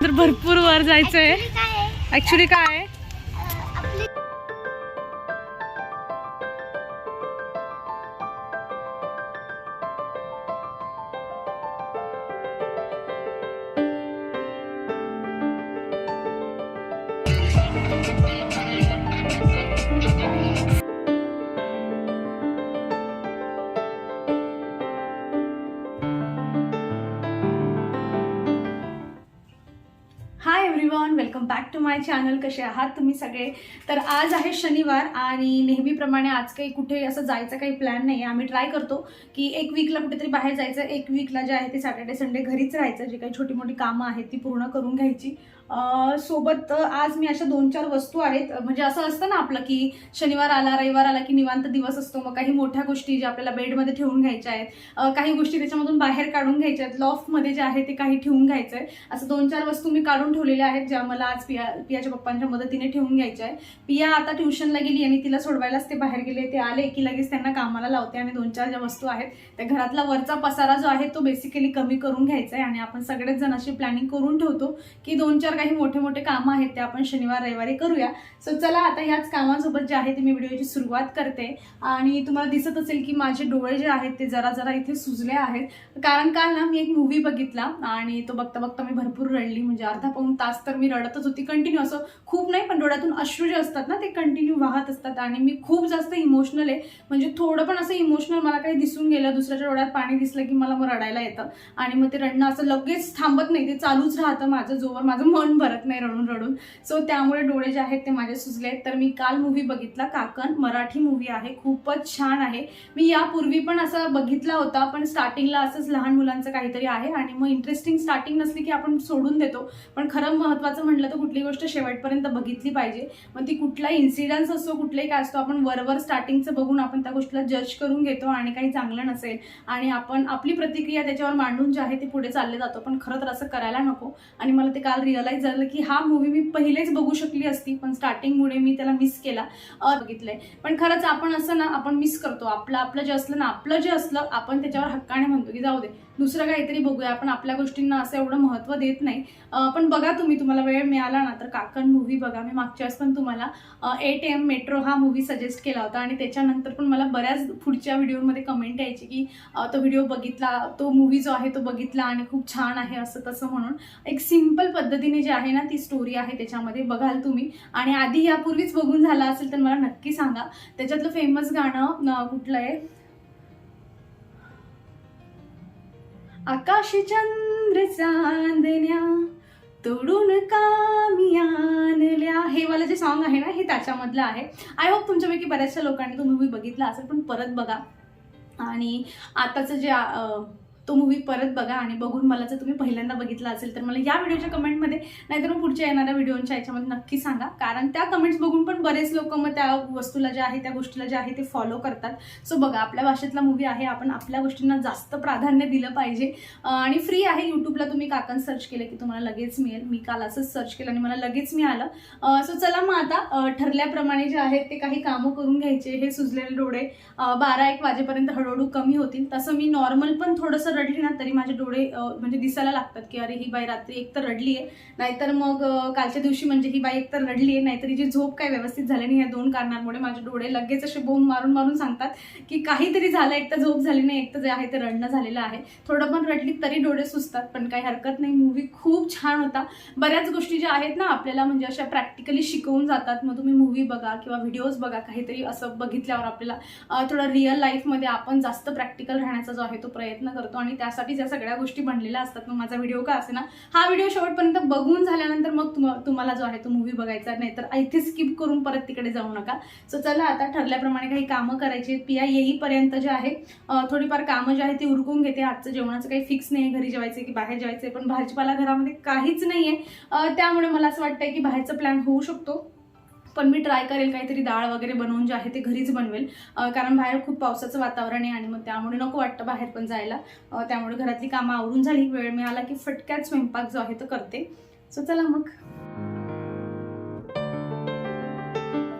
तर भरपूर वर जायचंय. ऍक्च्युली काय everyone welcome back to my channel कसे आहात तुम्ही सगळे? तर आज आहे शनिवार आणि नेहमीप्रमाणे आज काही कुठे असं जायचं काही प्लॅन नाही आम्ही ट्राय करतो की एक वीकला कुठेतरी बाहेर जायचं. एक वीकला जे आहे ते सॅटर्डे संडे घरीच राहायचं. जे काही छोटी मोठी कामं आहेत ती पूर्ण करून घ्यायची. सोबत आज मी अशा दोन चार वस्तू आहेत. म्हणजे असं असतं ना आपलं की शनिवार आला रविवार आला की निवांत दिवस असतो. मग काही मोठ्या गोष्टी ज्या आपल्याला बेडमध्ये ठेवून घ्यायच्या आहेत. काही गोष्टी त्याच्यामधून बाहेर काढून घ्यायच्या आहेत. लॉफ्टमध्ये जे आहे ते काही ठेवून घ्यायचं आहे. असं दोन चार वस्तू मी काढून ठेवलेल्या आहेत ज्या मला आज पिया पियाच्या पप्पांच्या मदतीने ठेवून घ्यायच्या आहे पिया आता ट्युशनला गेली आणि तिला सोडवायलाच ते बाहेर गेले. ते आले की लगेच त्यांना कामाला लावते आणि दोन चार ज्या वस्तू आहेत त्या घरातला वरचा पसारा जो आहे तो बेसिकली कमी करून घ्यायचा आहे. आणि आपण सगळेच जण अशी प्लॅनिंग करून ठेवतो की दोन चार काही मोठे मोठे कामं आहेत ते आपण शनिवार रविवारी करूया. सो चला आता ह्याच कामासोबत जे आहे ते मी व्हिडिओची सुरुवात करते. आणि तुम्हाला दिसत असेल की माझे डोळे जे आहेत ते जरा जरा इथे सुजले आहेत. कारण काल ना मी एक मूवी बघितला आणि तो बघता बघता मी भरपूर रडली. म्हणजे अर्धा पाऊन तास तर मी रडतच होती. कंटिन्यू असं खूप नाही पण डोळ्यातून अश्रू जे असतात ना ते कंटिन्यू वाहत असतात. आणि मी खूप जास्त इमोशनल आहे. म्हणजे थोडं पण असं इमोशनल मला काही दिसून गेलं दुसऱ्याच्या डोळ्यात पाणी दिसलं की मला मग रडायला येतं. आणि मग ते रडणं असं लगेच थांबत नाही ते चालूच राहतं माझं जोवर. माझं मन भरत नाही रडून रडून. सो त्यामुळे डोळे जे आहेत ते माझे सुचले तर मी काल मूवी बघितला काकण मराठी मूवी आहे. खूपच छान आहे. मी यापूर्वी पण असा बघितला होता पण स्टार्टिंगला असंच लहान मुलांचं काहीतरी आहे. आणि मग इंटरेस्टिंग स्टार्टिंग नसली की आपण सोडून देतो. पण खरं महत्त्वाचं म्हटलं तर कुठली गोष्ट शेवटपर्यंत बघितली पाहिजे. मग ती कुठलाही इन्सिडन्स असतो कुठलाही काय असतो आपण वरवर स्टार्टिंगचं बघून आपण त्या गोष्टीला जज करून घेतो आणि काही चांगलं नसेल आणि आपण आपली प्रतिक्रिया त्याच्यावर मांडून जे आहे ते पुढे चालले जातो. पण खरं तर असं करायला नको. आणि मला ते काल रिअलाईज झालं की हा मूवी मी पहिलेच बघू शकली असती पण स्टार्टिंगमुळे मी त्याला मिस केला. बघितलंय. पण खरंच आपण असं ना आपण मिस करतो. आपलं आपलं जे असलं ना आपलं जे असलं आपण त्याच्यावर हक्काने म्हणतो की जाऊ दे. दुसरं काहीतरी बघूया. आपण आपल्या गोष्टींना असं एवढं महत्त्व देत नाही. पण बघा तुम्ही तुम्हाला वेळ मिळाला ना तर काकण मूव्ही बघा. मी मागच्या वेळेस पण तुम्हाला एट एम मेट्रो हा मूवी सजेस्ट केला होता आणि त्याच्यानंतर पण मला बऱ्याच पुढच्या व्हिडिओमध्ये कमेंट यायची की तो व्हिडिओ बघितला तो मूवी जो आहे तो बघितला आणि खूप छान आहे असं तसं म्हणून. एक सिंपल पद्धतीने जी आहे ना ती स्टोरी आहे त्याच्यामध्ये बघाल तुम्ही. आणि आधी यापूर्वीच बघून झाला असेल तर मला नक्की सांगा. त्याच्यातलं फेमस गाणं कुठलं आहे? आकाशी चंद्र चांदण्या तोडून कामी आणल्या. हे वाला जे सॉन्ग आहे ना हे त्याच्यामधलं आहे. आय होप तुमच्यापैकी बऱ्याचशा लोकांनी तो मूवी बघितला असेल पण परत बघा. आणि आताचं जे तो मूवी परत बघा आणि बघून मला जर तुम्ही पहिल्यांदा बघितला असेल तर मला या व्हिडिओच्या कमेंटमध्ये नाहीतर मग पुढच्या येणाऱ्या व्हिडिओच्या याच्यामध्ये नक्की सांगा. कारण त्या कमेंट्स बघून पण बरेच लोक मग त्या वस्तूला ज्या आहे त्या गोष्टीला जे आहे ते फॉलो करतात. सो बघा आपल्या भाषेतला मूवी आहे आपण आपल्या गोष्टींना जास्त प्राधान्य दिलं पाहिजे. आणि फ्री आहे यूट्यूबला तुम्ही काकण सर्च केलं की तुम्हाला लगेच मिळेल. मी काल असंच सर्च केलं आणि मला लगेच मिळालं. सो चला मग आता ठरल्याप्रमाणे जे आहेत ते काही कामं करून घ्यायचे. हे सुजलेले डोळे बारा एक वाजेपर्यंत हळूहळू कमी होतील. तसं मी नॉर्मल पण थोडंसं रडली ना तरी माझे डोळे म्हणजे दिसायला लागतात की अरे ही बाई रात्री एक तर रडली आहे. नाहीतर मग कालच्या दिवशी म्हणजे ही बाई एक तर रडली आहे नाहीतर हिची झोप काय व्यवस्थित झाली नाही या दोन कारणांमुळे माझे डोळे लगेच असे बोंब मारून मारून सांगतात की काहीतरी झालं एक तर झोप झाली नाही एक तर जे आहे ते रडणं झालेलं आहे. थोडं पण रडली तरी डोळे सुचतात पण काही हरकत नाही. मूवी खूप छान होता. बऱ्याच गोष्टी ज्या आहेत ना आपल्याला म्हणजे अशा प्रॅक्टिकली शिकवून जातात. मग तुम्ही मूवी बघा किंवा व्हिडिओज बघा काहीतरी असं बघितल्यावर आपल्याला थोडं रिअल लाईफमध्ये आपण जास्त प्रॅक्टिकल राहण्याचा जो आहे तो प्रयत्न करतो. आणि त्यासाठी ज्या सगळ्या गोष्टी बनलेल्या असतात मग माझा व्हिडिओ का असे ना हा व्हिडिओ शेवटपर्यंत बघून झाल्यानंतर मग तुम तुम्हाला जो आहे तो मूवी बघायचा नाही तर इथे स्किप करून परत तिकडे जाऊ नका. सो चला आता ठरल्याप्रमाणे काही कामं करायची आहेत. पिया येईपर्यंत जे आहे थोडीफार कामं जे आहे ती उरकून घेते. आजचं जेवणाचं काही फिक्स नाही घरी जेवायचं की बाहेर जेवायचं पण भाजीपाला घरामध्ये काहीच नाहीये. त्यामुळे मला असं वाटतंय की बाहेरचा प्लॅन होऊ शकतो. पण मी ट्राय करेल काहीतरी डाळ वगैरे बनवून जे आहे ते घरीच बनवेल. कारण बाहेर खूप पावसाचं वातावरण आहे आणि मग त्यामुळे नको वाटतं बाहेर पण जायला. त्यामुळे घरातली कामं आवरून झाली. वेळ मिळाला की फटक्यात स्वयंपाक जो आहे तो करते. सो चला मग.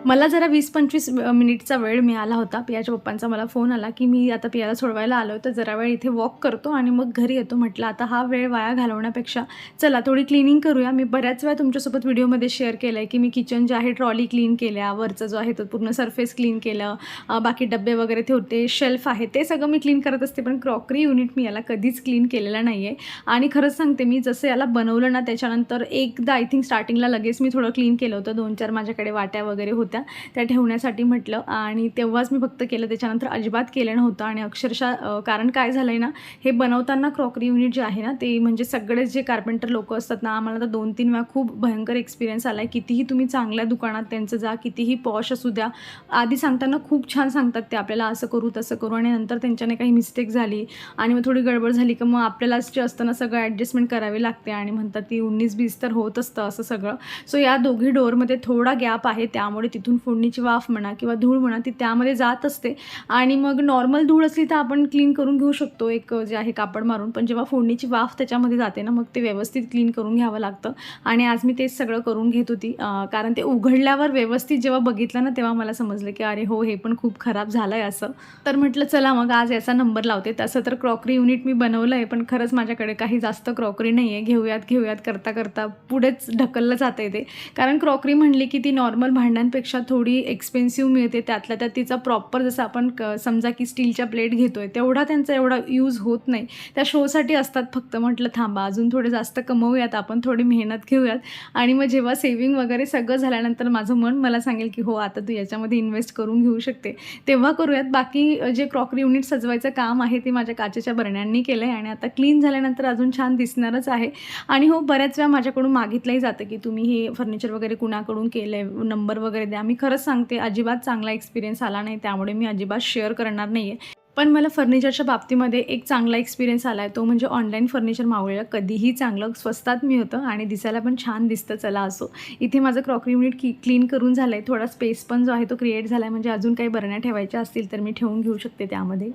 मला जरा वीस पंचवीस मिनिटचा वेळ मिळाला होता. पियाच्या पप्पांचा मला फोन आला की मी आता पियाला सोडवायला आलो तर जरा वेळ इथे वॉक करतो आणि मग घरी येतो म्हटलं आता हा वेळ वाया घालवण्यापेक्षा चला थोडी क्लिनिंग करूया. मी बऱ्याच वेळा तुमच्यासोबत व्हिडिओमध्ये शेअर केलं आहे की मी किचन जे आहे ट्रॉली क्लीन केल्या वरचं जो आहे तो पूर्ण सरफेस क्लीन केलं बाकी डबे वगैरे ठेवते शेल्फ आहे ते सगळं मी क्लीन करत असते पण क्रॉकरी युनिट मी याला कधीच क्लीन केलेलं नाही आहे आणि खरंच सांगते मी जसं याला बनवलं ना त्याच्यानंतर एकदा आय थिंक स्टार्टिंगला लगेच मी थोडं क्लीन केलं होतं. दोन चार माझ्याकडे वाट्या वगैरे होत्या. त्या ठेवण्यासाठी म्हटलं. आणि तेव्हाच मी फक्त केलं. त्याच्यानंतर अजिबात केलं नव्हतं. आणि अक्षरशः कारण काय झालं आहे ना हे बनवताना क्रॉकरी युनिट जे आहे ना ते म्हणजे सगळेच जे कार्पेंटर लोक असतात ना आम्हाला तर दोन तीन वेळा खूप भयंकर एक्सपिरियन्स आला आहे कितीही तुम्ही चांगल्या दुकानात त्यांचं जा कितीही पॉश असू द्या. आधी सांगताना खूप छान सांगतात ते आपल्याला असं करू तसं करू. आणि नंतर त्यांच्याने काही मिस्टेक झाली. आणि मग थोडी गडबड झाली की मग आपल्यालाच जे असतं ना सगळं ॲडजस्टमेंट करावी लागते. आणि म्हणतात ती उन्नीस बीस तर होत असतं असं सगळं. सो या दोघी डोअरमध्ये थोडा गॅप आहे. त्यामुळे तिथून फोडणीची वाफ म्हणा किंवा धूळ म्हणा ती त्यामध्ये जात असते. आणि मग नॉर्मल धूळ असली तर आपण क्लीन करून घेऊ शकतो. एक जे आहे कापड मारून. पण जेव्हा फोडणीची वाफ त्याच्यामध्ये जाते ना मग ते व्यवस्थित क्लीन करून घ्यावं लागतं. आणि आज मी तेच सगळं करून घेत होती. कारण ते उघडल्यावर व्यवस्थित जेव्हा बघितलं ना तेव्हा मला समजलं की अरे हो हे पण खूप खराब झालं आहे असं. तर म्हटलं चला मग आज याचा नंबर लावते. तसं तर क्रॉकरी युनिट मी बनवलं आहे पण खरंच माझ्याकडे काही जास्त क्रॉकरी नाही आहे घेऊयात घेऊयात करता करता पुढेच ढकललं जातं आहे ते. कारण क्रॉकरी म्हणली की ती नॉर्मल भांड्यांपेक्षा थोडी एक्सपेन्सिव्ह मिळते. त्यातल्या त्यात तिचा प्रॉपर जसं आपण क समजा की स्टीलच्या प्लेट घेतो आहे तेवढा त्यांचा एवढा यूज होत नाही. त्या शोसाठी असतात फक्त म्हटलं थांबा अजून थोडे जास्त कमवूयात आपण थोडी मेहनत घेऊयात. आणि मग जेव्हा सेविंग वगैरे सगळं झाल्यानंतर माझं मन मला सांगेल की हो आता तू याच्यामध्ये इन्व्हेस्ट करून घेऊ शकते. तेव्हा करूयात. बाकी जे क्रॉकरी युनिट सजवायचं काम आहे ते माझ्या काचेच्या बरण्यांनी केलं आहे आणि आता क्लीन झाल्यानंतर अजून छान दिसणारच आहे. आणि हो बऱ्याच वेळा माझ्याकडून मागितलंही जातं की तुम्ही हे फर्निचर वगैरे कुणाकडून केलं आहे नंबर वगैरे द्या. मी खरंच सांगते अजिबात चांगला एक्सपिरियन्स आला नाही त्यामुळे मी अजिबात शेअर करणार नाही आहे पण मला फर्निचरच्या बाबतीमध्ये एक चांगला एक्सपिरियन्स आला आहे तो म्हणजे ऑनलाईन फर्निचर मागवलेलं कधीही चांगलं स्वस्तात मिळतं आणि दिसायला पण छान दिसतं चला असो. इथे माझं क्रॉकरी युनिट की क्लीन करून झालं आहे थोडा स्पेस पण जो आहे तो क्रिएट झाला आहे म्हणजे अजून काही बरण्या ठेवायच्या असतील तर मी ठेवून घेऊ शकते त्यामध्ये.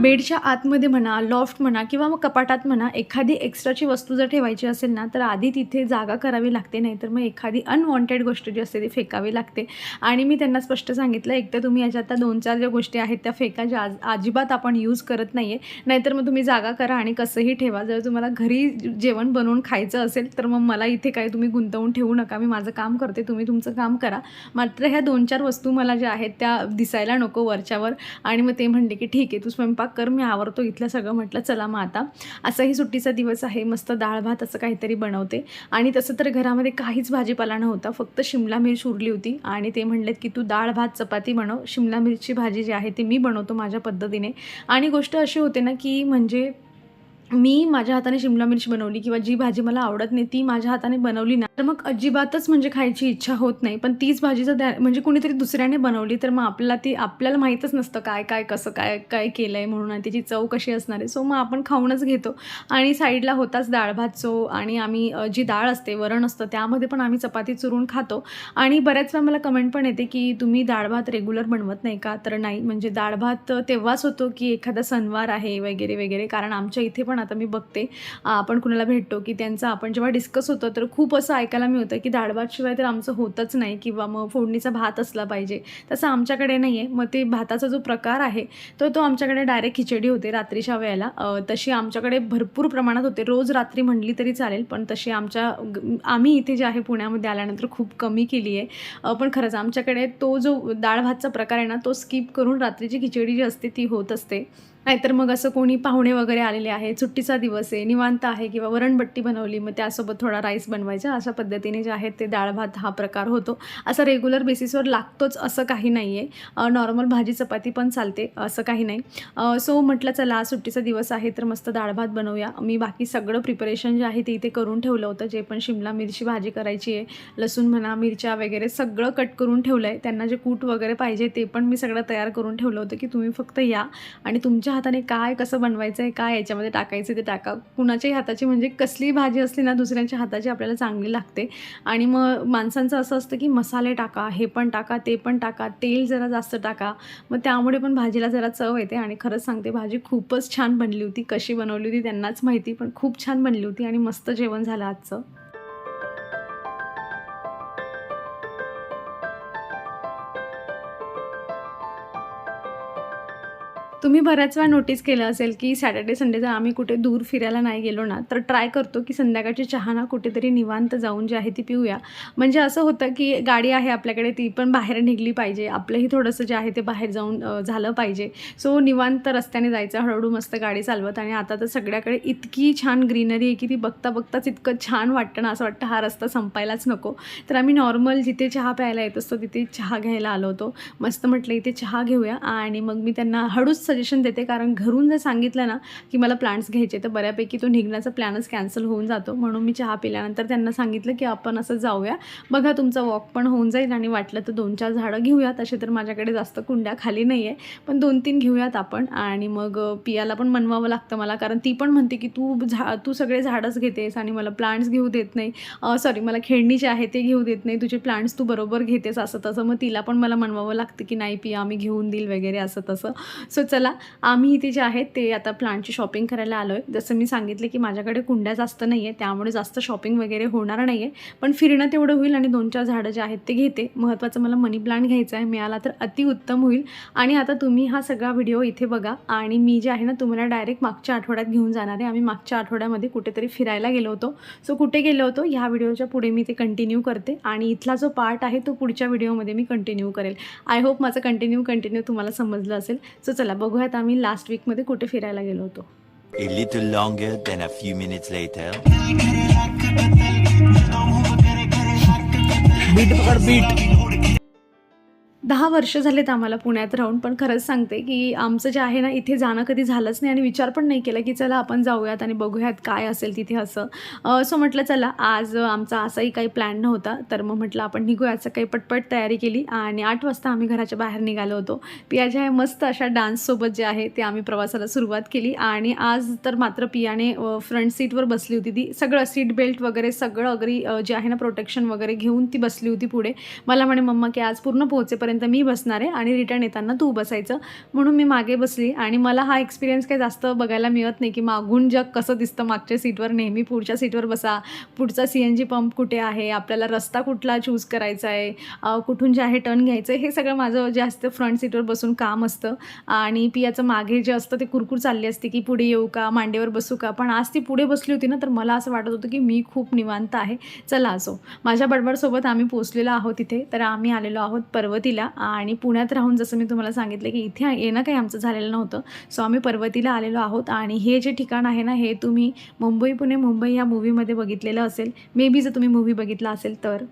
बेडच्या आतमध्ये म्हणा लॉफ्ट म्हणा किंवा मग कपाटात म्हणा एखादी एक्स्ट्राची वस्तू जर ठेवायची असेल ना तर आधी तिथे जागा करावी लागते नाहीतर मग एखादी अनवॉन्टेड गोष्ट जी असते ती फेकावी लागते. आणि मी त्यांना स्पष्ट सांगितलं एक तर तुम्ही याच्या आता दोन चार ज्या गोष्टी आहेत त्या फेका ज्या आज अजिबात आपण यूज करत नाही आहे नाहीतर मग तुम्ही जागा करा आणि कसंही ठेवा. जर तुम्हाला घरी जेवण बनवून खायचं असेल तर मग मला इथे काय तुम्ही गुंतवून ठेवू नका. मी माझं काम करते तुम्ही तुमचं काम करा. मात्र ह्या दोन चार वस्तू मला ज्या आहेत त्या दिसायला नको वरच्यावर. आणि मग ते म्हणले की ठीक आहे तू स्वयंपाक कर मी आवरतो इथलं सगळं म्हटलं चला मग आता. असाही सुट्टीचा दिवस आहे मस्त डाळ भात असं काहीतरी बनवते. आणि तसं तर घरामध्ये काहीच भाजीपाला नव्हता फक्त शिमला मिरची उरली होती. आणि ते म्हणलेत की तू डाळ भात चपाती बनव. शिमला मिरची भाजी जी आहे ती मी बनवतो माझ्या पद्धतीने. आणि गोष्ट अशी होते ना की म्हणजे मी माझ्या हाताने शिमला मिरची बनवली किंवा जी भाजी मला आवडत नाही ती माझ्या हाताने बनवली ना तर मग अजिबातच म्हणजे खायची इच्छा होत नाही. पण तीच भाजी जर म्हणजे कुणीतरी दुसऱ्याने बनवली तर मग आपल्याला ती आपल्याला माहीतच नसतं काय काय कसं काय काय केलं आहे म्हणून आणि त्याची चव कशी असणार आहे. सो मग आपण खाऊनच घेतो. आणि साईडला होताच डाळ भात चो आणि आम्ही जी डाळ असते वरण असतं त्यामध्ये पण आम्ही चपाती चुरून खातो. आणि बऱ्याच वेळा मला कमेंट पण येते की तुम्ही डाळ भात रेग्युलर बनवत नाही का? तर नाही म्हणजे डाळ भात तेव्हाच होतो की एखादा सणवार आहे वगैरे वगैरे. कारण आमच्या इथे पण आता मी बघते. आपण कुणाला भेटतो की त्यांचं आपण जेव्हा डिस्कस होतं तर खूप असं ऐकायला मिळतं की डाळ भातशिवाय तर आमचं होतच नाही किंवा मग फोडणीचा भात असला पाहिजे. तसं आमच्याकडे नाही आहे मग ते भाताचा जो प्रकार आहे तो तो आमच्याकडे डायरेक्ट खिचडी होते रात्रीच्या वेळेला. तशी आमच्याकडे भरपूर प्रमाणात होते. रोज रात्री म्हणली तरी चालेल पण तशी आमच्या आम्ही इथे जे आहे पुण्यामध्ये आल्यानंतर खूप कमी केली आहे. पण खरंच आमच्याकडे तो जो डाळ भातचा प्रकार आहे ना तो स्किप करून रात्रीची खिचडी जी असते ती होत असते. नाहीतर मग असं कोणी पाहुणे वगैरे आलेले आहेत सुट्टीचा दिवस आहे निवांत आहे किंवा वरणबट्टी बनवली मग त्यासोबत थोडा राईस बनवायचा. अशा पद्धतीने जे आहेत ते डाळ भात हा प्रकार होतो. असा रेग्युलर बेसिसवर लागतोच असं काही नाही आहे नॉर्मल भाजी चपाती पण चालते असं काही नाही. सो म्हटलं चला सुट्टीचा दिवस आहे तर मस्त डाळ भात बनवूया. मी बाकी सगळं प्रिपरेशन जे आहे ते इथे करून ठेवलं होतं. जे पण शिमला मिरची भाजी करायची आहे लसूण म्हणा मिरच्या वगैरे सगळं कट करून ठेवलं आहे त्यांना जे कूट वगैरे पाहिजे ते पण मी सगळं तयार करून ठेवलं होतं की तुम्ही फक्त या. आणि तुमच्या हाताने काय कसं बनवायचं आहे काय याच्यामध्ये टाकायचं ते टाका. कुणाच्याही हाताची म्हणजे कसलीही भाजी असली ना दुसऱ्यांच्या हाताची आपल्याला चांगली लागते. आणि मग माणसांचं असं असतं की मसाले टाका हे पण टाका ते पण टाका तेल जरा जास्त टाका. मग त्यामुळे पण भाजीला जरा चव येते. आणि खरंच सांगते भाजी खूपच छान बनली होती कशी बनवली होती त्यांनाच माहिती पण खूप छान बनली होती आणि मस्त जेवण झालं आजचं. तुम्ही बऱ्याच वेळा नोटीस केलं असेल की सॅटर्डे संडे जर आम्ही कुठे दूर फिरायला नाही गेलो ना तर ट्राय करतो की संध्याकाळची चहा ना कुठेतरी निवांत जाऊन जे आहे ती पिऊया. म्हणजे असं होतं की गाडी आहे आपल्याकडे ती पण बाहेर निघली पाहिजे. आपलंही थोडंसं जे आहे ते बाहेर जाऊन झालं पाहिजे. सो निवांत रस्त्याने जायचं हळूहळू मस्त गाडी चालवत आणि आता तर सगळ्याकडे इतकी छान ग्रीनरी आहे की ती बघता बघताच इतकं छान वाटतं ना. असं वाटतं हा रस्ता संपायलाच नको. तर आम्ही नॉर्मल जिथे चहा प्यायला येत असतो तिथे चहा घ्यायला आलो होतो. मस्त म्हटलं इथे चहा घेऊया. आणि मग मी त्यांना हळूच सजेशन देते. कारण घरून जर सांगितलं ना की मला प्लांट्स घ्यायचे तर बऱ्यापैकी तो निघण्याचा प्लॅनच कॅन्सल होऊन जातो. म्हणून मी चहा पिल्यानंतर त्यांना सांगितलं की आपण असं जाऊया. बघा तुमचा वॉक पण होऊन जाईल आणि वाटलं तर दोन चार झाडं घेऊयात. तसे तर माझ्याकडे जास्त कुंड्या खाली नाही आहे पण दोन तीन घेऊयात आपण. आणि मग पियाला पण मनवावं लागतं मला. कारण ती पण म्हणते की तू झा तू सगळे झाडच घेतेस आणि मला प्लांट्स घेऊ देत नाही. सॉरी मला खेळणी जे आहे ते घेऊ देत नाही. तुझे प्लांट्स तू बरोबर घेतेस असं तसं. मग तिला पण मला मनवावं लागतं की नाही पिया आम्ही घेऊन देईल वगैरे असं तसं. सो चला आम्ही इथे जे आहे ते आता प्लांटची शॉपिंग करायला आलो आहे जसं मी सांगितले की माझ्याकडे कुंड्या जास्त नाही आहे त्यामुळे जास्त शॉपिंग वगैरे होणार नाही आहे पण फिरणं तेवढं होईल आणि दोन चार झाडं जे आहेत ते घेते. महत्त्वाचं मला मनी प्लांट घ्यायचा आहे मिळाला तर अतिउत्तम होईल. आणि आता तुम्ही हा सगळा व्हिडिओ इथे बघा. आणि मी जे आहे ना तुम्हाला डायरेक्ट मागच्या आठवड्यात घेऊन जाणार आहे. आम्ही मागच्या आठवड्यामध्ये कुठेतरी फिरायला गेलो होतो. सो कुठे गेलो होतो? ह्या व्हिडिओच्या पुढे मी ते कंटिन्यू करते. आणि इथला जो पार्ट आहे तो पुढच्या व्हिडिओमध्ये मी कंटिन्यू करेल. आय होप माझं कंटिन्यू कंटिन्यू तुम्हाला समजलं असेल. सो चला बघूयात आम्ही लास्ट वीकमध्ये कुठे फिरायला गेलो होतो A little longer than a few minutes later. Beat पकड बीट दहा वर्ष झालेत आम्हाला पुण्यात राहून पण खरंच सांगते की आमचं जे आहे ना इथे जाणं कधी झालंच नाही आणि विचार पण नाही केला की चला आपण जाऊयात आणि बघूयात काय असेल तिथे असं. सो म्हटलं चला आज आमचा असाही काही प्लॅन नव्हता तर मग म्हटलं आपण निघूयात सकाळी पटपट तयारी केली आणि आठ वाजता आम्ही घराच्या बाहेर निघालो होतो. पिया जे आहे मस्त अशा डान्ससोबत जे आहे ते आम्ही प्रवासाला सुरुवात केली आणि आज तर मात्र पियाने फ्रंट सीटवर बसली होती ती. सगळं सीट बेल्ट वगैरे सगळं अगदी जे आहे ना प्रोटेक्शन वगैरे घेऊन ती बसली होती पुढे. मला म्हणे मम्मा की आज पूर्ण पोहोचेपर्यंत मी बसणार आहे आणि रिटर्न येताना तू बसायचं. म्हणून मी मागे बसली आणि मला हा एक्सपिरियन्स काही जास्त बघायला मिळत नाही की मागून जग कसं दिसतं. मागच्या सीटवर नेहमी पुढच्या सीटवर बसा. पुढचा सी एन जी पंप कुठे आहे? आपल्याला रस्ता कुठला चूज करायचा आहे? कुठून जे आहे टर्न घ्यायचं आहे? हे सगळं माझं जे असतं फ्रंट सीटवर बसून काम असतं. आणि पियाचं मागे जे असतं ते कुरकुर चालली असते की पुढे येऊ का? मांडीवर बसू का? पण आज ती पुढे बसली होती ना तर मला असं वाटत होतं की मी खूप निवांत आहे. चला असो. माझ्या बडबडसोबत आम्ही पोचलेलो आहोत तिथे तर आम्ही आलेलो आहोत पर्वतीला. आणि पुण्यात राहून जसं मी तुम्हाला सांगितलं की इथे येणं काही आमचं झालेलं नव्हतं. सो आम्ही पर्वतीला आलेलो आहोत आणि हे जे ठिकाण आहे ना हे तुम्ही मुंबई पुणे मुंबई या मूवीमध्ये बघितलेलं असेल. मे बी जर तुम्ही मूवी बघितला असेल तर.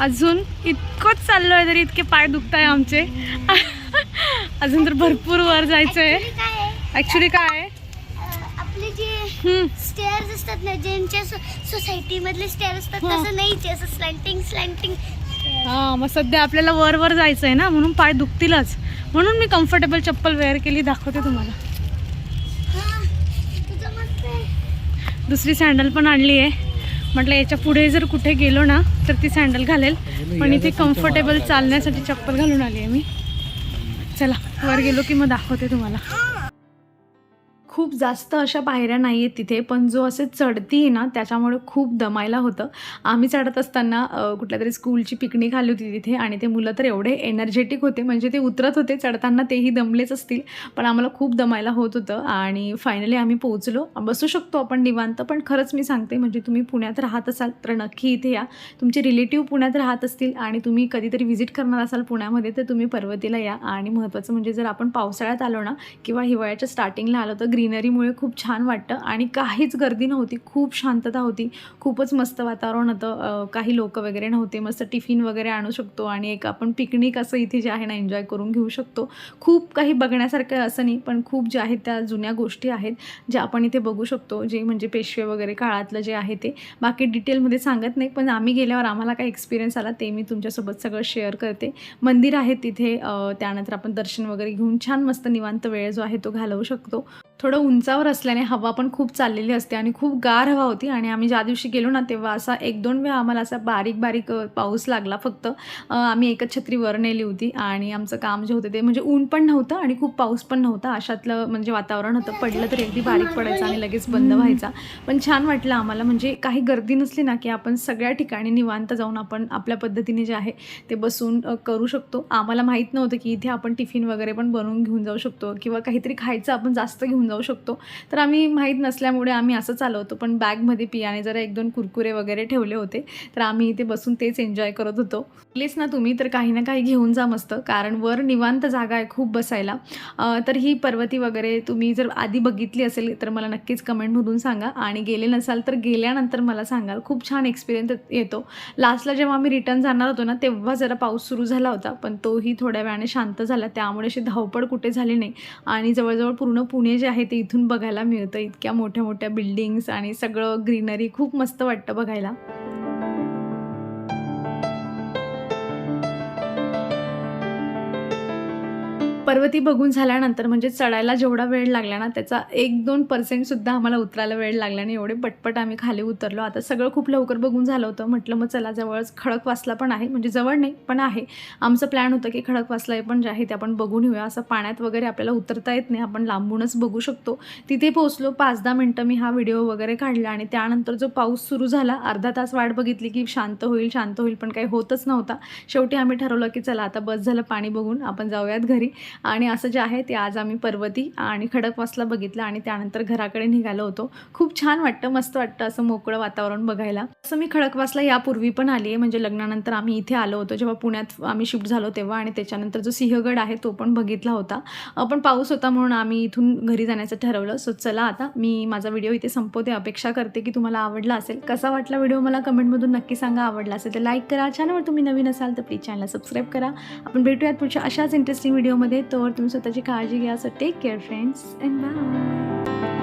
अजून इतकंच चाललो आहे तरी इतके पाय दुखत आहे आमचे. अजून तर भरपूर वर जायचं आहे? काय ॲक्च्युली आपले जे स्टेअर्स असतात ना ज्यांच्या सोसायटी मधले स्टेअर असतात. तसं नाही ते असं स्लँटिंग स्लँटिंग हा मग सध्या आपल्याला वर वर जायचं आहे ना म्हणून पाय दुखतीलच. म्हणून मी कम्फर्टेबल चप्पल वेअर केली दाखवते तुम्हाला. हा तुझं मस्त आहे. दुसरी सँडल पण आणली आहे. म्हटलं याच्यापुढे जर कुठे गेलो ना तर ती सँडल घालेल. पण इथे कम्फर्टेबल चालण्यासाठी चप्पल घालून आली आहे मी. चला वर गेलो की मग दाखवते तुम्हाला. खूप जास्त अशा पायऱ्या नाही आहेत तिथे पण जो असे चढती आहे ना त्याच्यामुळे खूप दमायला होतं. आम्ही चढत असताना कुठल्या तरी स्कूलची पिकनिक आली होती तिथे आणि ते मुलं तर एवढे एनर्जेटिक होते म्हणजे ते उतरत होते चढताना तेही दमलेच असतील पण आम्हाला खूप दमायला होत होतं आणि फायनली आम्ही पोहोचलो. बसू शकतो आपण निवांत पण खरंच मी सांगते म्हणजे तुम्ही पुण्यात राहत असाल तर नक्की इथे या. तुमचे रिलेटिव्ह पुण्यात राहत असतील आणि तुम्ही कधीतरी व्हिजिट करणार असाल पुण्यामध्ये तर तुम्ही पर्वतीला या. आणि महत्त्वाचं म्हणजे जर आपण पावसाळ्यात आलो ना किंवा हिवाळ्याच्या स्टार्टिंगला आलो तर ग्रीनरीमुळे खूप छान वाटतं आणि काहीच गर्दी नव्हती खूप शांतता होती खूपच मस्त वातावरण होतं. काही लोक वगैरे नव्हते मस्त टिफिन वगैरे आणू शकतो आणि एक आपण पिकनिक असं इथे जे आहे ना एन्जॉय करून घेऊ शकतो. खूप काही बघण्यासारखं असं नाही पण खूप ज्या आहेत त्या जुन्या गोष्टी आहेत ज्या आपण इथे बघू शकतो जे म्हणजे पेशवे वगैरे काळातलं जे आहे ते. बाकी डिटेलमध्ये सांगत नाही पण आम्ही गेल्यावर आम्हाला काय एक्सपिरियन्स आला ते मी तुमच्यासोबत सगळं शेअर करते. मंदिर आहे तिथे त्यानंतर आपण दर्शन वगैरे घेऊन छान मस्त निवांत वेळ जो आहे तो घालवू शकतो. थोडं उंचावर असल्याने हवा पण खूप चाललेली असते आणि खूप गार हवा होती आणि आम्ही ज्या दिवशी गेलो ना तेव्हा असा एक दोन वेळा आम्हाला असा बारीक बारीक पाऊस लागला फक्त. आम्ही एकच छत्री वर नेली होती आणि आमचं काम जे होतं ते म्हणजे ऊन पण नव्हतं आणि खूप पाऊस पण नव्हता. अशातलं म्हणजे वातावरण होतं. पडलं तर अगदी बारीक पडायचं आणि लगेच बंद व्हायचा. पण छान वाटलं आम्हाला. म्हणजे काही गर्दी नसली ना की आपण सगळ्या ठिकाणी निवांत जाऊन आपण आपल्या पद्धतीने जे आहे ते बसून करू शकतो. आम्हाला माहीत नव्हतं की इथे आपण टिफिन वगैरे पण बनवून घेऊन जाऊ शकतो किंवा काहीतरी खायचं आपण जास्त घेऊन जाऊ शकतो. तर आम्ही माहीत नसल्यामुळे आम्ही असं चालवतो. पण बॅगमध्ये पियाने जरा एक दोन कुरकुरे वगैरे ठेवले होते. तर आम्ही इथे बसून तेच एन्जॉय करत होतो. प्लीज ना तुम्ही तर काही ना काही घेऊन जा मस्त. कारण वर निवांत जागा आहे खूप बसायला. तर ही पर्वती वगैरे तुम्ही जर आधी बघितली असेल तर मला नक्कीच कमेंटमधून सांगा. आणि गेले नसाल तर गेल्यानंतर मला सांगाल. खूप छान एक्सपिरियन्स येतो. लास्टला जेव्हा आम्ही रिटर्न जाणार होतो ना तेव्हा जरा पाऊस सुरू झाला होता. पण तोही थोड्या वेळाने शांत झाला. त्यामुळे अशी धावपळ कुठे झाली नाही. आणि जवळजवळ पूर्ण पुणे जे आहे ते इथून बघायला मिळतं. इतक्या मोठ्या मोठ्या बिल्डिंग्स आणि सगळं ग्रीनरी खूप मस्त वाटतं बघायला. पर्वती बघून झाल्यानंतर म्हणजे चढायला जेवढा वेळ लागला ना त्याचा एक दोन पर्सेंटसुद्धा आम्हाला उतरायला वेळ लागला नाही. एवढे पटपट आम्ही खाली उतरलो. आता सगळं खूप लवकर बघून झालं होतं. म्हटलं मग चला जवळच खडकवासला पण आहे. म्हणजे जवळ नाही पण आहे. आमचं प्लॅन होतं की खडकवासला पण जे आहे ते आपण बघून येऊया. असं पाण्यात वगैरे आपल्याला उतरता येत नाही. आपण लांबूनच बघू शकतो. तिथे पोहोचलो. पाच दहा मिनटं मी हा व्हिडिओ वगैरे काढला आणि त्यानंतर जो पाऊस सुरू झाला अर्धा तास वाट बघितली की शांत होईल शांत होईल पण काही होतच नव्हता. शेवटी आम्ही ठरवलं की चला आता बस झालं पाणी बघून. आपण जाऊयात घरी. आणि असं जे आहे ते आज आम्ही पर्वती आणि खडकवासला बघितलं आणि त्यानंतर घराकडे निघालो होतो. खूप छान वाटतं मस्त वाटतं असं मोकळं वातावरण बघायला. असं मी खडकवासला यापूर्वी पण आली आहे म्हणजे लग्नानंतर आम्ही इथे आलो होतो जेव्हा पुण्यात आम्ही शिफ्ट झालो तेव्हा आणि त्याच्यानंतर जो सिंहगड आहे तो पण बघितला होता. पण पाऊस होता म्हणून आम्ही इथून घरी जाण्याचं ठरवलं. सो चला आता मी माझा व्हिडिओ इथे संपवते. अपेक्षा करते की तुम्हाला आवडला असेल. कसा वाटला व्हिडिओ मला कमेंटमधून नक्की सांगा. आवडला असेल तर लाईक करा. चॅनलवर तुम्ही नवीन असाल तर प्लीज चॅनलला सबस्क्राईब करा. आपण भेटूयात पुढच्या अशाच इंटरेस्टिंग व्हिडिओमध्ये तर तुम्ही स्वतःची काळजी घ्या. So take care friends and bye